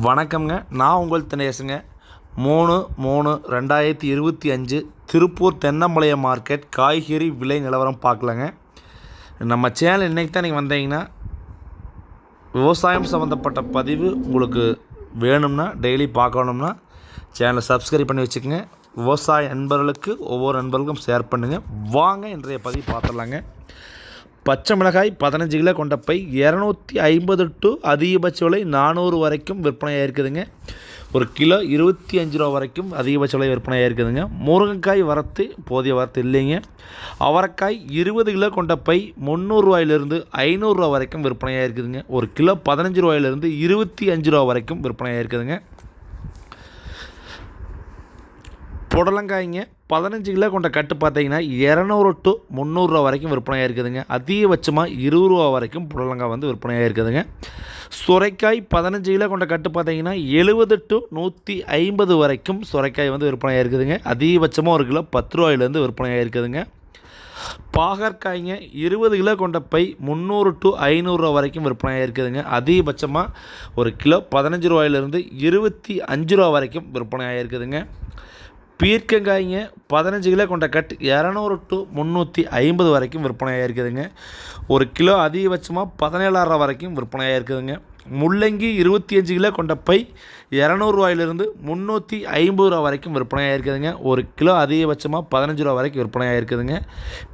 வணக்கம்ங்க. நான் உங்கள் தினேசுங்க மூணு மூணு ரெண்டாயிரத்தி இருபத்தி அஞ்சு திருப்பூர் தென்னம்பாளையம் மார்க்கெட் காய்கறி விலை நிலவரம் பார்க்கலங்க. நம்ம சேனல் இன்றைக்கி தான் நீங்கள் வந்தீங்கன்னா விவசாயம் சம்மந்தப்பட்ட பதிவு உங்களுக்கு வேணும்னா டெய்லி பார்க்கணும்னா சேனலை சப்ஸ்கிரைப் பண்ணி வச்சுக்கோங்க. விவசாய நண்பர்களுக்கு ஒவ்வொரு நண்பர்களுக்கும் ஷேர் பண்ணுங்கள் வாங்க இன்றைய பதிவு பார்த்துடலாங்க. பச்சை மிளகாய் பதினஞ்சு கிலோ கொண்ட பை இரநூத்தி ஐம்பது டு அதிகபட்ச விலை நானூறு வரைக்கும் விற்பனையாக இருக்குதுங்க. ஒரு கிலோ இருபத்தி அஞ்சு ரூபா வரைக்கும் அதிகபட்ச விலை விற்பனையாக இருக்குதுங்க. முருங்கைக்காய் வரத்து போதிய வரத்து இல்லைங்க. அவரைக்காய் இருபது கிலோ கொண்ட பை முந்நூறுரூவாயிலிருந்து ஐநூறுரூவா வரைக்கும் விற்பனையாக இருக்குதுங்க. ஒரு கிலோ பதினஞ்சு ரூபாயிலிருந்து இருபத்தி அஞ்சு ரூபா வரைக்கும் விற்பனையாக இருக்குதுங்க. புடலங்காய்ங்க பதினஞ்சு கிலோ கொண்ட கட்டு பார்த்தீங்கன்னா இரநூறு டு முந்நூறுரூவா வரைக்கும் விற்பனையாக இருக்குதுங்க. அதிகபட்சமாக இருபது ரூபா வரைக்கும் புடலங்காய் வந்து விற்பனையாக இருக்குதுங்க. சுரைக்காய் பதினஞ்சு கிலோ கொண்ட கட்டு பார்த்தீங்கன்னா எழுபது டு நூற்றி ஐம்பது வரைக்கும் சுரைக்காய் வந்து விற்பனையாக இருக்குதுங்க. அதிகபட்சமாக ஒரு கிலோ பத்து ரூபாயிலேருந்து விற்பனையாக இருக்குதுங்க. பாகற்காய்ங்க இருபது கிலோ கொண்ட பை முந்நூறு டு ஐநூறுரூவா வரைக்கும் விற்பனையாக இருக்குதுங்க. அதிகபட்சமாக ஒரு கிலோ பதினஞ்சு ரூபாயிலிருந்து இருபத்தி அஞ்சு ரூபா வரைக்கும் விற்பனையாக இருக்குதுங்க. பீர்க்கங்காய்ங்க பதினஞ்சு கிலோ கொண்ட கட் இரநூறு டு முந்நூற்றி ஐம்பது வரைக்கும் விற்பனையாக இருக்குதுங்க ஒரு கிலோ அதிகபட்சமாக பதினேழாயிரம் வரைக்கும் விற்பனையாக இருக்குதுங்க முள்ளங்கி இருபத்தி அஞ்சு கிலோ கொண்ட பை இரநூறுவாயிலிருந்து முந்நூற்றி ஐம்பது ரூபா வரைக்கும் விற்பனையாக இருக்குதுங்க ஒரு கிலோ அதிகபட்சமாக பதினஞ்சு ரூபா வரைக்கும் விற்பனையாக இருக்குதுங்க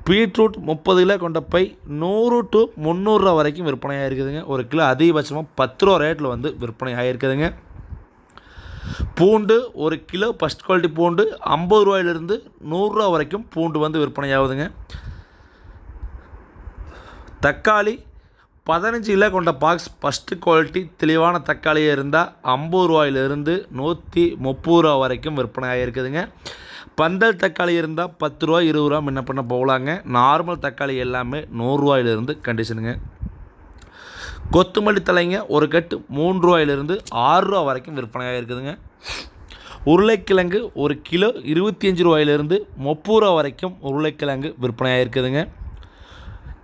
பீட்ரூட் முப்பது கிலோ கொண்ட பை நூறு டு முந்நூறுரூவா வரைக்கும் விற்பனையாக இருக்குதுங்க ஒரு கிலோ அதிகபட்சமாக பத்து ரூபா ரேட்டில் வந்து விற்பனை ஆகிருக்குதுங்க பூண்டு ஒரு கிலோ ஃபஸ்ட் குவாலிட்டி பூண்டு ஐம்பது ரூபாயிலிருந்து நூறுரூவா வரைக்கும் பூண்டு வந்து விற்பனை ஆகுதுங்க தக்காளி பதினஞ்சு கிலோ கொண்ட பாக்ஸ் ஃபஸ்ட்டு குவாலிட்டி தெளிவான தக்காளியாக இருந்தால் ஐம்பது ரூபாயிலிருந்து நூற்றி முப்பது ரூபா வரைக்கும் விற்பனை ஆகிருக்குதுங்க பந்தல் தக்காளி இருந்தால் பத்து ரூபா இருபது ரூபா முன்ன பண்ண போகலாங்க. நார்மல் தக்காளி எல்லாமே நூறுரூவாயிலிருந்து கண்டிஷனுங்க கொத்துமல்லி தலைங்க ஒரு கட்டு மூன்று ரூபாயிலிருந்து ஆறுரூவா வரைக்கும் விற்பனையாக இருக்குதுங்க உருளைக்கிழங்கு ஒரு கிலோ இருபத்தி அஞ்சு ரூபாயிலிருந்து முப்பது ரூபா வரைக்கும் உருளைக்கிழங்கு விற்பனையாக இருக்குதுங்க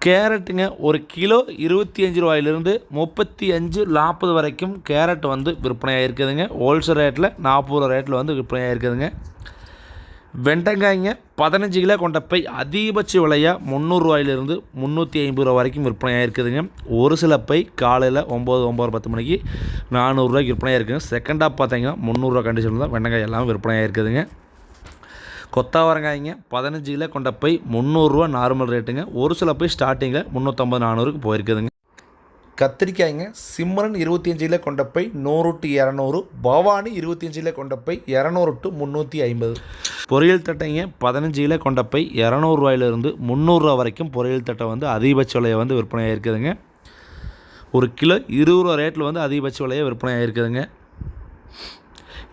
கேரட்டுங்க ஒரு கிலோ இருபத்தி அஞ்சு ரூபாயிலிருந்து முப்பத்தி அஞ்சு நாற்பது வரைக்கும் கேரட் வந்து விற்பனையாக இருக்குதுங்க ஹோல்சேல் ரேட்டில் நாற்பது ரூபா ரேட்டில் வந்து விற்பனையாக இருக்குதுங்க வெண்டைக்காய்ங்க பதினஞ்சு கிலோ கொண்ட பை அதிகபட்ச விலையாக முந்நூறுரூவாயிலிருந்து முந்நூற்றி ஐம்பது ரூபா வரைக்கும் விற்பனையாக இருக்குதுங்க. ஒரு சில பை காலையில் ஒம்பது ஒம்பது பத்து மணிக்கு நானூறுரூவாய்க்கு விற்பனையாக இருக்குதுங்க செகண்டாக பார்த்தீங்கன்னா முந்நூறுரூவா கண்டிஷனில் தான் வெண்டைக்காய் எல்லாம் விற்பனையாக இருக்குதுங்க. கொத்தாவரங்காய்ங்க பதினஞ்சு கிலோ கொண்ட பை முந்நூறுரூவா நார்மல் ரேட்டுங்க ஒரு சில பை ஸ்டார்டிங்கில் முந்நூற்றம்பது நானூறுக்கு போயிருக்குதுங்க. கத்திரிக்காய்ங்க சிம்மரன் இருபத்தி அஞ்சில் கொண்ட பை நூறு டு இரநூறு பவானி இருபத்தி அஞ்சில் கொண்ட பை இரநூறு டு முந்நூற்றி ஐம்பது. பொரியல் தட்டைங்க பதினஞ்சில் கொண்ட பை இரநூறுவாயிலிருந்து முந்நூறுரூவா வரைக்கும் பொரியல் தட்டை வந்து அதிகபட்ச விலையை வந்து விற்பனையாக இருக்குதுங்க ஒரு கிலோ இருபது ரூபா ரேட்டில் வந்து அதிகபட்ச விலையை விற்பனையாக இருக்குதுங்க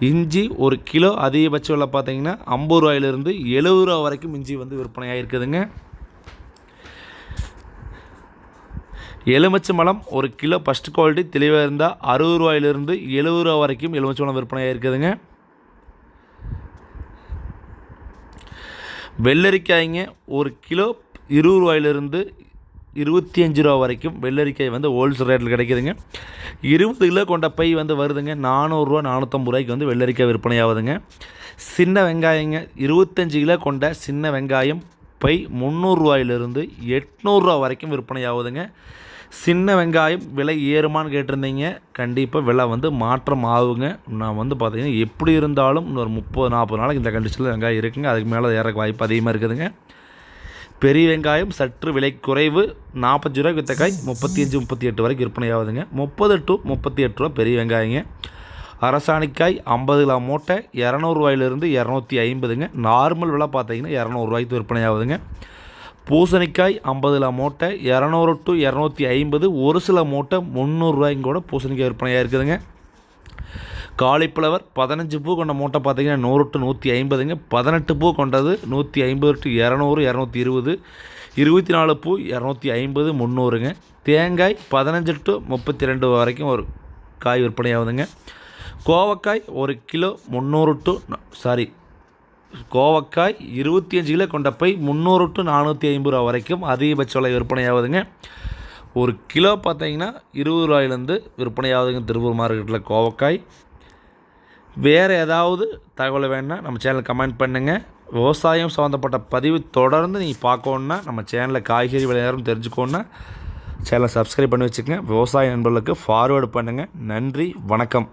இஞ்சி ஒரு கிலோ அதிகபட்ச விலை பார்த்தீங்கன்னா ஐம்பது ரூபாயிலிருந்து எழுபது ரூபா வரைக்கும் இஞ்சி வந்து விற்பனையாக இருக்குதுங்க எலுமிச்சை மலம் ஒரு கிலோ ஃபஸ்ட் குவாலிட்டி தெளிவாக இருந்தால் அறுபது ரூபாயிலிருந்து எழுபது ரூபா வரைக்கும் எலுமிச்சை மலம் விற்பனையாக இருக்குதுங்க வெள்ளரிக்காய்ங்க ஒரு கிலோ இருபது ரூபாயிலிருந்து இருபத்தி அஞ்சு ரூபா வரைக்கும் வெள்ளரிக்காய் வந்து ஹோல்சேல் ரேட்டில் கிடைக்குதுங்க. இருபது கிலோ கொண்ட பை வந்து வருதுங்க. நானூறுரூவா நானூற்றம்பது ரூபாய்க்கு வந்து வெள்ளரிக்காய் விற்பனை ஆகுதுங்க. சின்ன வெங்காயங்க இருபத்தஞ்சு கிலோ கொண்ட சின்ன வெங்காயம் பை முந்நூறுரூவாயிலிருந்து எட்நூறுரூவா வரைக்கும் விற்பனை ஆகுதுங்க. சின்ன வெங்காயம் விலை ஏறுமான்னு கேட்டிருந்தீங்க. கண்டிப்பாக விலை வந்து மாற்றம் ஆகுங்க. நான் வந்து பார்த்தீங்கன்னா எப்படி இருந்தாலும் இன்னொரு முப்பது நாற்பது நாளைக்கு இந்த கண்டிஷனில் வெங்காயம் இருக்குங்க. அதுக்கு மேலே ஏற வாய்ப்பு அதிகமாக இருக்குதுங்க. பெரிய வெங்காயம் சற்று விலை குறைவு. நாற்பத்தஞ்சு ரூபாய்க்கு வித்த காய் முப்பத்தி அஞ்சு முப்பத்தி எட்டு வரைக்கும் விற்பனை ஆகுதுங்க. முப்பது டு முப்பத்தி எட்டு ரூபா பெரிய வெங்காயங்க. அரசாணிக்காய் ஐம்பது கிலோ மூட்டை இரநூறுவாயிலிருந்து இரநூத்தி ஐம்பதுங்க. நார்மல் விலை பார்த்தீங்கன்னா இரநூறுவாய்க்கு விற்பனை ஆகுதுங்க. பூசணிக்காய் ஐம்பது கிலோ மூட்டை இரநூறு டு இரநூத்தி ஐம்பது ஒரு சில மூட்டை முந்நூறுரூவாய்க்கு கூட பூசணிக்காய் விற்பனையாக இருக்குதுங்க. காலிஃப்ளவர் பதினஞ்சு பூ கொண்ட மூட்டை பார்த்தீங்கன்னா நூறு டு நூற்றி ஐம்பதுங்க. பதினெட்டு பூ கொண்டது நூற்றி ஐம்பது டு இரநூறு இரநூத்தி இருபது. இருபத்தி நாலு பூ இரநூத்தி ஐம்பது முந்நூறுங்க. தேங்காய் பதினஞ்சு டு முப்பத்தி ரெண்டு வரைக்கும் ஒரு காய் விற்பனையாகுதுங்க. கோவக்காய் ஒரு கிலோ முந்நூறு டு சாரி கோவக்காய் இருபத்தி அஞ்சு கிலோ கொண்ட பை முந்நூறு டு நானூற்றி ஐம்பது ரூபா வரைக்கும் அதிகபட்ச விலை விற்பனை ஆகுதுங்க ஒரு கிலோ பார்த்தீங்கன்னா இருபது ரூபாயிலேருந்து விற்பனையாகுதுங்க திருப்பூர் மார்க்கெட்டில் கோவக்காய். வேறு ஏதாவது தகவல் வேணால் நம்ம சேனலில் கமெண்ட் பண்ணுங்கள் விவசாயம் சம்மந்தப்பட்ட பதிவு தொடர்ந்து நீங்கள் பார்க்கணுன்னா நம்ம சேனலில் காய்கறி விளையாடும் தெரிஞ்சுக்கோன்னா சேனலை சப்ஸ்கிரைப் பண்ணி வச்சுக்கோங்க. விவசாய நண்பர்களுக்கு ஃபார்வேர்டு பண்ணுங்கள் நன்றி வணக்கம்.